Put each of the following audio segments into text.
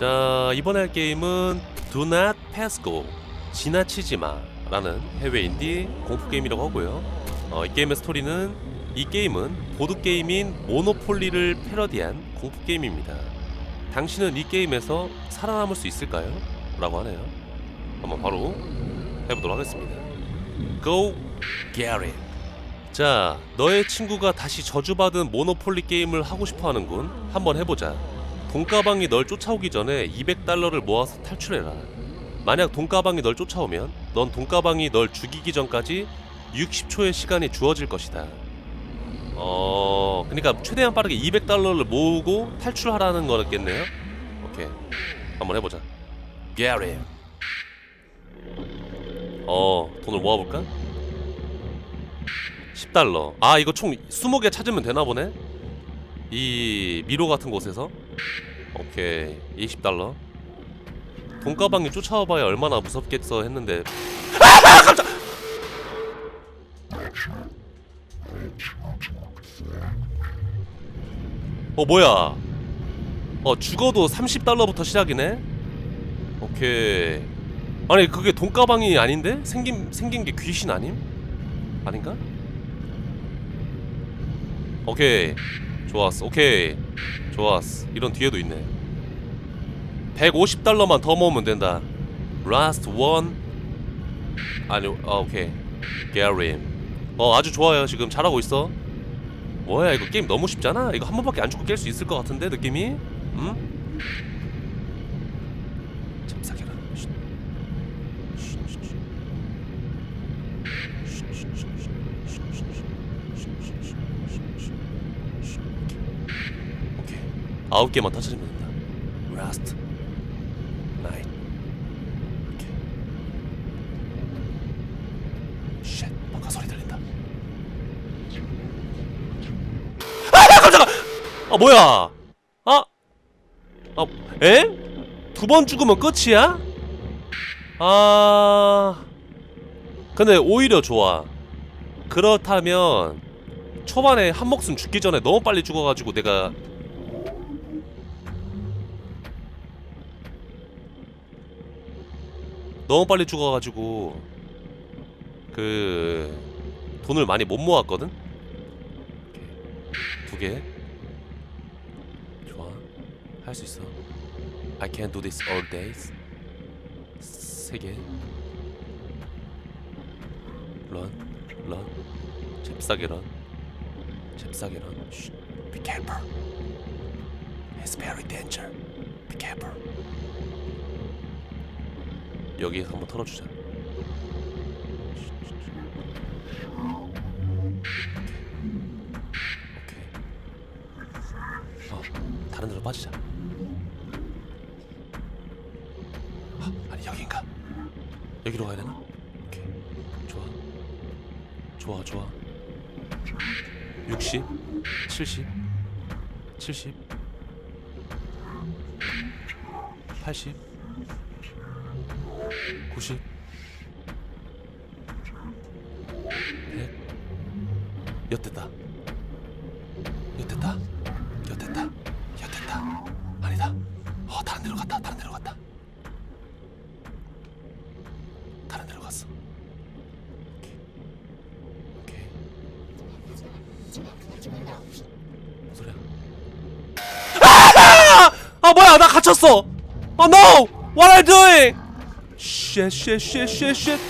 자 이번에 할 게임은 Do Not Pass Go 지나치지 마라는 해외 인디 공포 게임이라고 하고요. 어, 이 게임의 스토리는 이 게임은 보드 게임인 모노폴리를 패러디한 공포 게임입니다. 당신은 이 게임에서 살아남을 수 있을까요? 라고 하네요. 한번 바로 해보도록 하겠습니다. Go get it. 자, 너의 친구가 다시 저주받은 모노폴리 게임을 하고 싶어 하는군. 한번 해보자. 돈가방이 널 쫓아오기 전에 200달러를 모아서 탈출해라. 만약 돈가방이 널 쫓아오면 넌 돈가방이 널 죽이기 전까지 60초의 시간이 주어질 것이다. 어, 그러니까 최대한 빠르게 200달러를 모으고 탈출하라는 거겠네요. 오케이, 한번 해보자. It. 어, 돈을 모아볼까? 10달러. 아, 이거 총 20개 찾으면 되나 보네? 이 미로 같은 곳에서. 오케이, 20달러. 돈가방이 쫓아와봐야 얼마나 무섭겠어 했는데. 아, 깜짝! 어, 뭐야? 어, 죽어도 30달러부터 시작이네? 오케이. 아니, 그게 돈가방이 아닌데? 생긴, 생긴 게 귀신 아님? 아닌가? 오케이 좋았어. 오케이. 좋았어. 이런 뒤에도 있네. 150달러만 더 모으면 된다. Last one. 아니 아 오케이. 게림 어 아주 좋아요. 지금 잘하고 있어. 뭐야 이거 게임 너무 쉽잖아. 이거 한 번밖에 안 죽고 깰 수 있을 것 같은데 느낌이? 응? 참사계라 쉿. 쉿, 쉿, 쉿. 오케이 아홉 개만 더 찾으면 된다. Last night. 오케이. 쉣, 뭔가 소리 들린다. 아, 깜짝아! 아 뭐야? 아, 아, 에? 두 번 죽으면 끝이야? 아, 근데 오히려 좋아. 그렇다면 초반에 한 목숨 죽기 전에 너무 빨리 죽어가지고 내가 너무 빨리 죽어가지고 그 돈을 많이 못 모았거든. 두 개. 좋아. 할 수 있어. I can do this all days. 세 개. 런, 런. 잽싸게 런. 잽싸게 런. 쉿. Be careful. It's very danger. Be careful. 여기 한번 털어주자. 오케이. 어, 다른 데로 빠지자. 아, 아니 여긴가? 여기로 가야 되나? 오케이. 좋아. 좋아, 좋아. 60, 70, 70, 80, 90, 100. 엿됐다. 엿됐다. 엿됐다. 엿됐다. 아니다. 어, 다른 데로 갔다. 다른 데로 갔다. 다른 데로 갔어. 오케이. 뭔 소리야? 아! 아 뭐야 나 갇혔어. 아 no! What are you doing? Shit.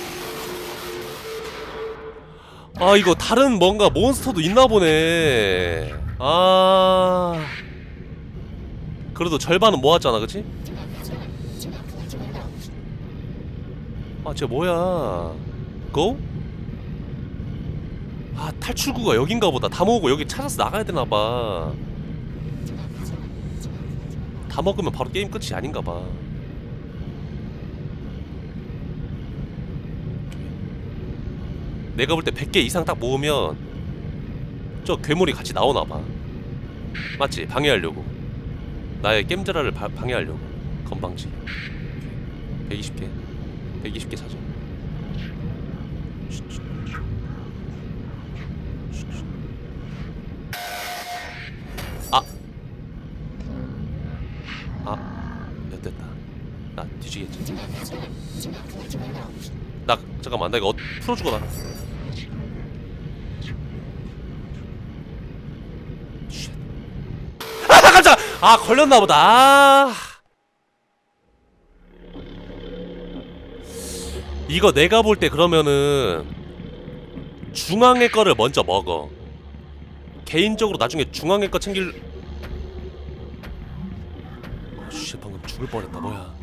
아 이거 다른 뭔가 몬스터도 있나 보네. 아. 그래도 절반은 모았잖아, 그치? 아, 쟤 뭐야? 고? 아, 탈출구가 여긴가 보다. 다 모으고 여기 찾아서 나가야 되나 봐. 다 먹으면 바로 게임 끝이 아닌가 봐. 내가 볼 때 100개 이상 딱 모으면 저 괴물이 같이 나오나 봐. 맞지? 방해하려고. 나의 겜드라를 바- 방해하려고. 건방지. 120개. 120개 사줘. 쉿, 쉿. 쉿, 쉿. 아. 아. 엿됐다. 뒤지겠지 나 잠깐만 나 이거 어, 풀어주거나 쉣. 아 깜짝 아 걸렸나 보다. 아. 이거 내가 볼 때 그러면은 중앙에 거를 먼저 먹어. 개인적으로 나중에 중앙에 거 챙길 씨 방금 죽을 뻔했다. 뭐야.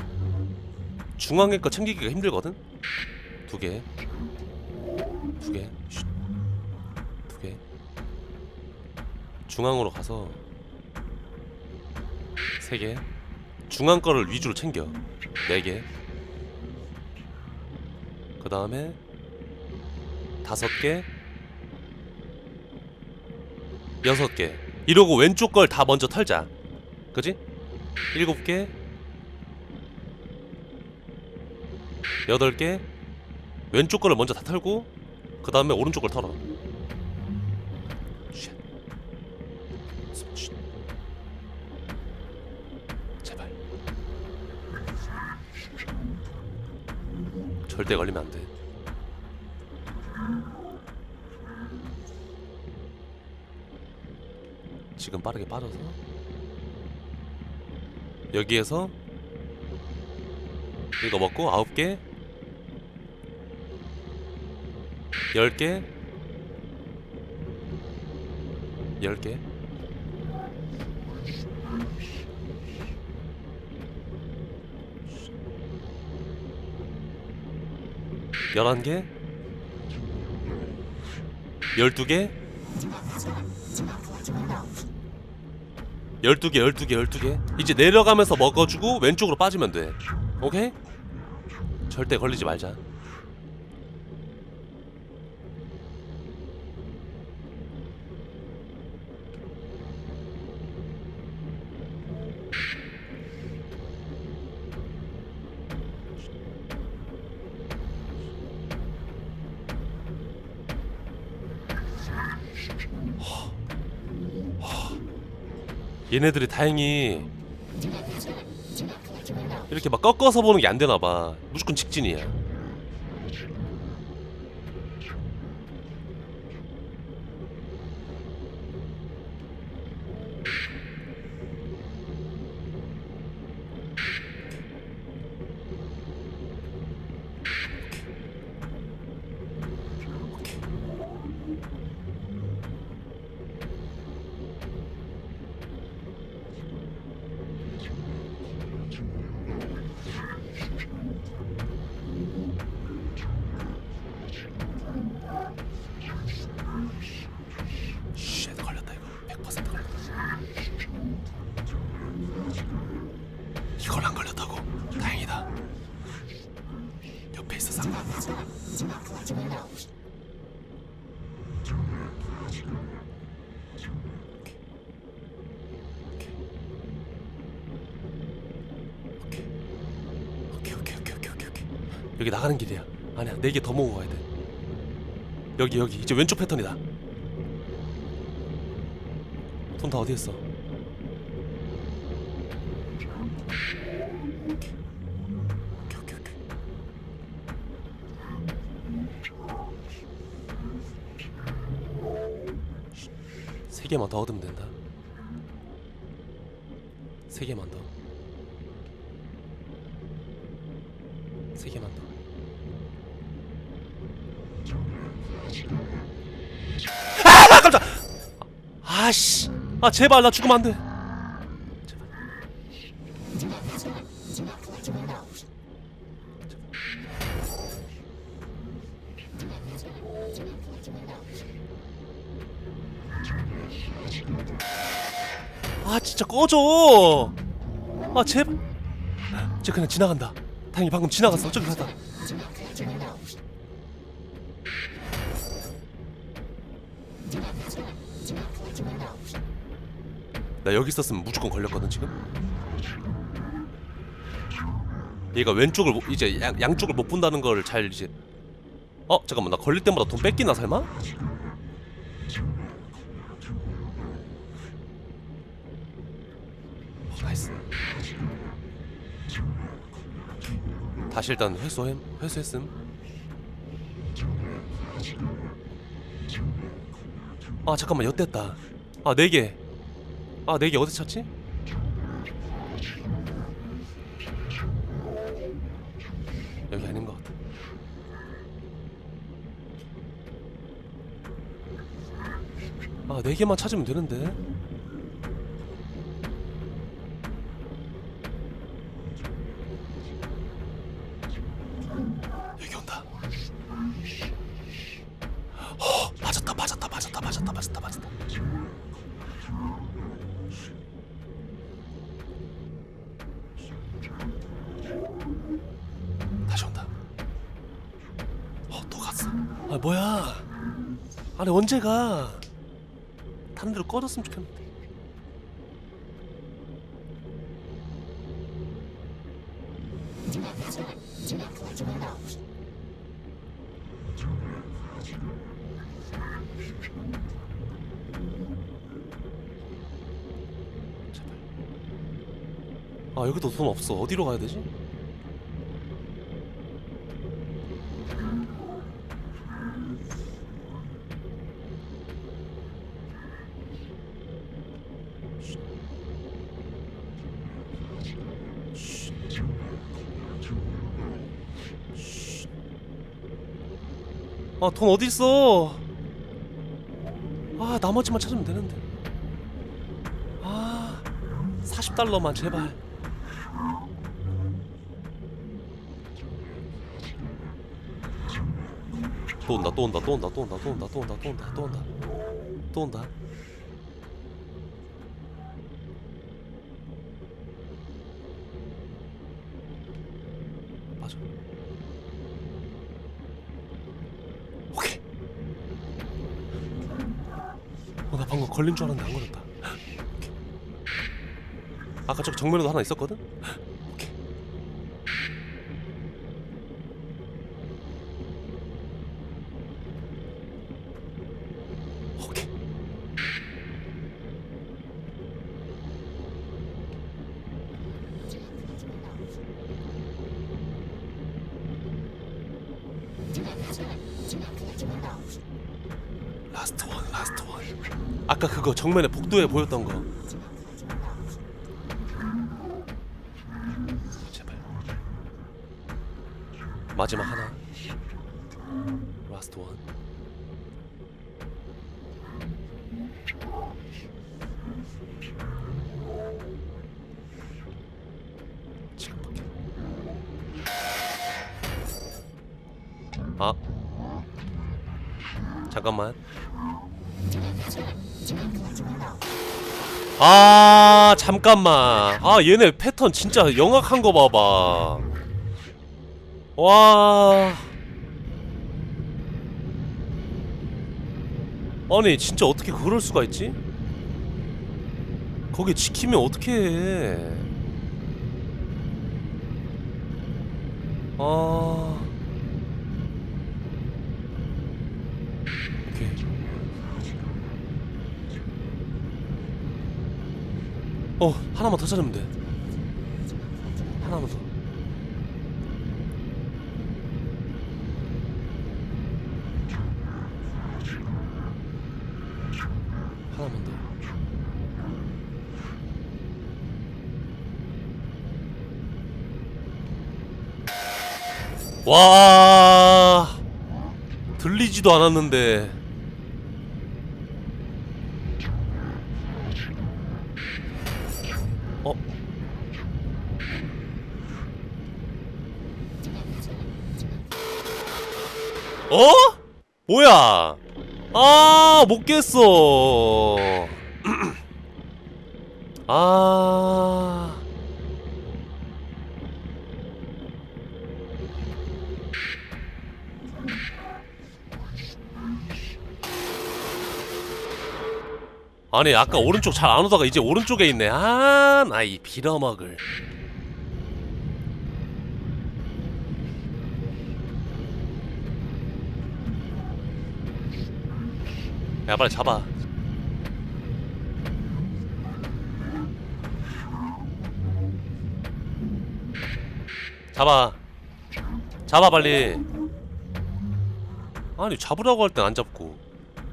중앙에 거 챙기기가 힘들거든? 두 개 두개두개. 중앙으로 가서 세개. 중앙 거를 위주로 챙겨. 네개그 다음에 다섯 개. 여섯 개. 이러고 왼쪽 걸 다 먼저 털자. 그지? 일곱 개. 여덟 개. 왼쪽 거를 먼저 다 털고 그 다음에 오른쪽 걸 털어 쉣. 쉿. 제발 절대 걸리면 안 돼. 지금 빠르게 빠져서? 여기에서? 이거 먹고 아홉 개, 열 개, 열 개. 열한 개, 열두 개, 열두 개, 열두 개, 열두 개. 이제 내려가면서 먹어주고 왼쪽으로 빠지면 돼. 오케이? 절대 걸리지 말자. 얘네들이 다행히 이렇게 막 꺾어서 보는 게 안 되나 봐. 무조건 직진이야. 쉣 걸렸다 이거 100% 걸렸다 이걸 안 걸렸다고 다행이다 옆에 있어 상관 오케이 오케이 오케이 오케이 오케이 오케이 여기 나가는 길이야 아니야 네 개 더 모으고 가야 돼 여기 여기 이제 왼쪽 패턴이다 돈 다 어디 있어? 세 개만 더 얻으면 된다. 세 개만 더. 세 개만 더. 아 깜짝! 아 제발 나 죽으면 안 돼. 제발. 아 진짜 꺼져. 아 제발. 쟤 그냥 지나간다. 다행히 방금 지나갔어. 저기 갔다. 나 여기 있었으면 무조건 걸렸거든 지금. 얘가 왼쪽을 못- 이제 양, 양쪽을 못 본다는 걸 잘 이제. 어 잠깐만 나 걸릴 때마다 돈 뺏기나 설마? 어, 나이스. 다시 일단 회수해 회수했음. 아 잠깐만 엿됐다. 아네 개. 아네 개 어디 찾지? 여기 아닌 것 같아. 아, 네 개만 찾으면 되는데. 여기 온다. 어, 맞았다, 맞았다, 맞았다, 맞았다, 맞았다, 맞았다. 다시 온다. 어, 또 갔어. 아, 뭐야? 아니 언제 가? 다른 데로 꺼졌으면 좋겠는데. 아 여기도 돈 없어. 어디로 가야 되지? 아 돈 어디 있어? 아 나머지만 찾으면 되는데. 아 40달러만 제발. 또 온다 또 온다 또 온다 또 온다 또 온다 또 온다 또 온다 또 온다 또 온다. 맞아. 오케이. 어, 나 방금 걸린 줄 알았는데 안 걸렸다. 아까 저기 정면에도 하나 있었거든? 오케이. 오케이. 라스트 원. 아까 그거 정면에 복도에 보였던 거. 제발. 마지막 하나. 라스트 원. 지금 볼게. 아. 잠깐만. 아 잠깐만 아 얘네 패턴 진짜 영악한 거 봐봐 와 아니 진짜 어떻게 그럴 수가 있지? 거기 지키면 어떻게 해? 아 오케이 어 하나만 더 찾으면 돼. 하나만 더. 하나만 더. 와! 들리지도 않았는데 어? 어? 뭐야? 아, 못 깼어. 아. 아니 아까 오른쪽 잘 안 오다가 이제 오른쪽에 있네 아 나 이 빌어먹을 야 빨리 잡아. 잡아. 잡아 빨리. 아니 잡으라고 할 땐 안 잡고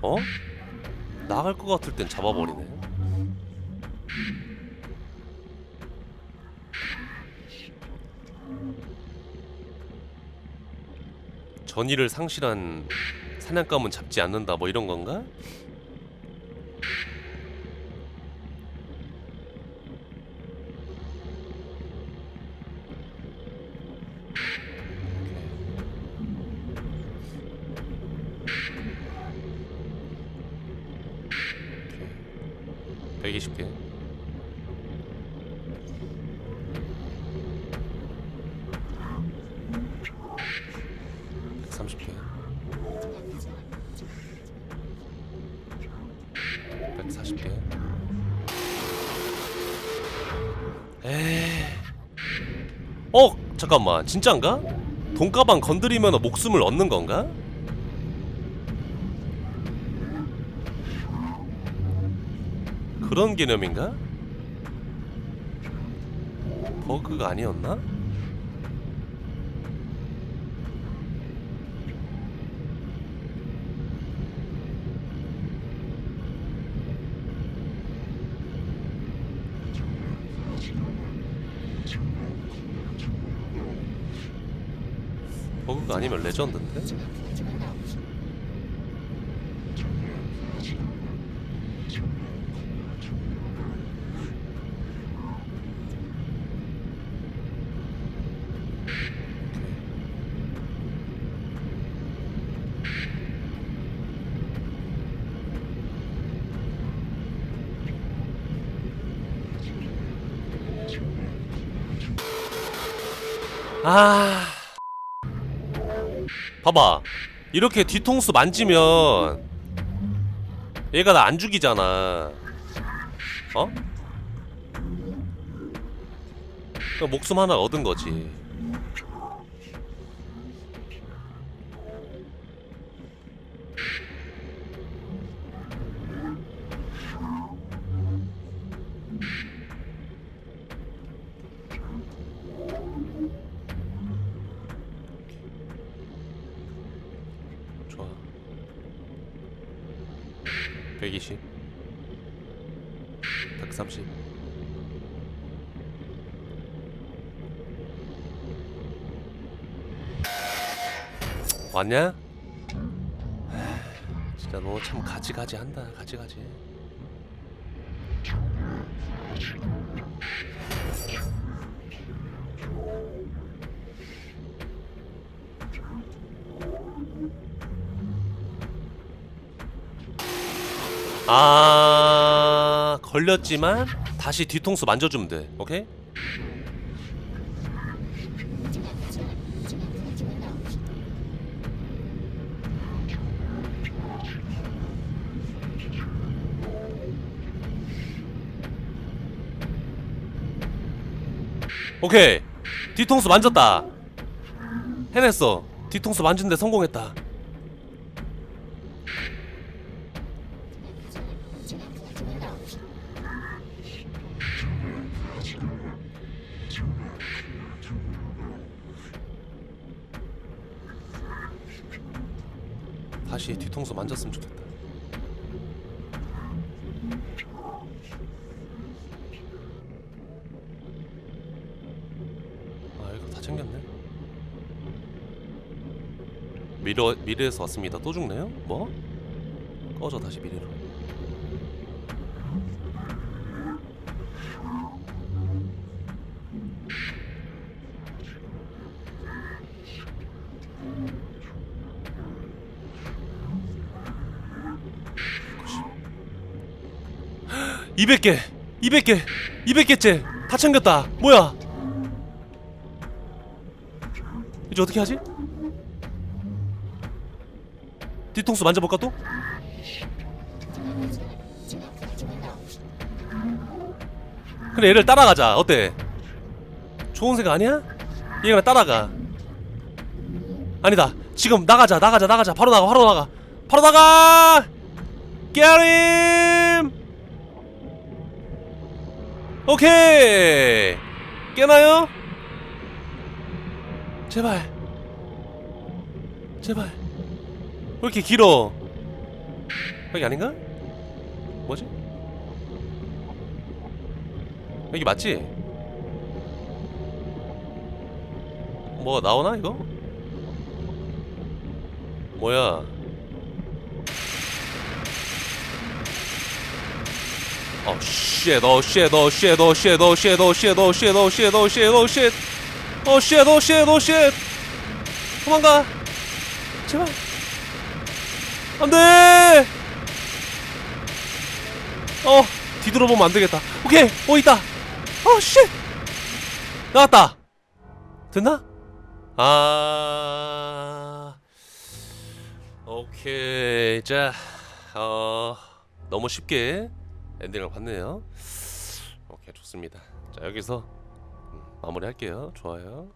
어? 나갈 것 같을 땐 잡아버리네. 전의를 상실한 사냥감은 잡지 않는다 뭐 이런 건가? 어 잠깐만 진짜인가? 돈가방 건드리면 목숨을 얻는 건가? 그런 개념인가? 버그가 아니었나? 버 그가 아니면 레전드인데? 아 봐봐. 이렇게 뒤통수 만지면 얘가 나 안 죽이잖아. 어? 그럼 목숨 하나 얻은 거지 좋아 120 130 왔냐? 하, 진짜 너 참 가지가지 한다 가지가지 아 걸렸지만 다시 뒤통수 만져주면 돼. 오케이? 오케이. 뒤통수 만졌다. 해냈어. 뒤통수 만진데 성공했다 다시 뒤통수 만졌으면 좋겠다 아 이거 다 챙겼네 미래, 미래에서 왔습니다 또 죽네요? 뭐? 꺼져 다시 미래로 이백 개 200개 200개째 다 챙겼다. 뭐야? 이제 어떻게 하지? 뒤통수 만져볼까 또? 그래 얘를 따라가자. 어때? 좋은 생각 아니야? 얘가 나 따라가. 아니다. 지금 나가자 나가자 나가자. 바로 나가 바로 나가. 바로 나가! 깨림 오케이 깨나요? 제발 제발 왜 이렇게 길어 여기 아닌가? 뭐지? 여기 맞지? 뭐가 나오나 이거? 뭐야 어 쉣, 어 쉣, 어 쉣, 어 쉣, 어 쉣, 어 쉣, 어 쉣, 어 쉣, 어 쉣, 어 쉣, 어 쉣, 어 쉣, 어 쉣, 도망가, 제발, 안 돼, 어 뒤돌아보면 안 되겠다. 오케이, 어 있다, 어 쉣, 나왔다, 됐나? 아, 오케이, 자, 어 너무 쉽게. 엔딩을 봤네요. 오케이 좋습니다. 자 여기서 음, 마무리할게요. 좋아요.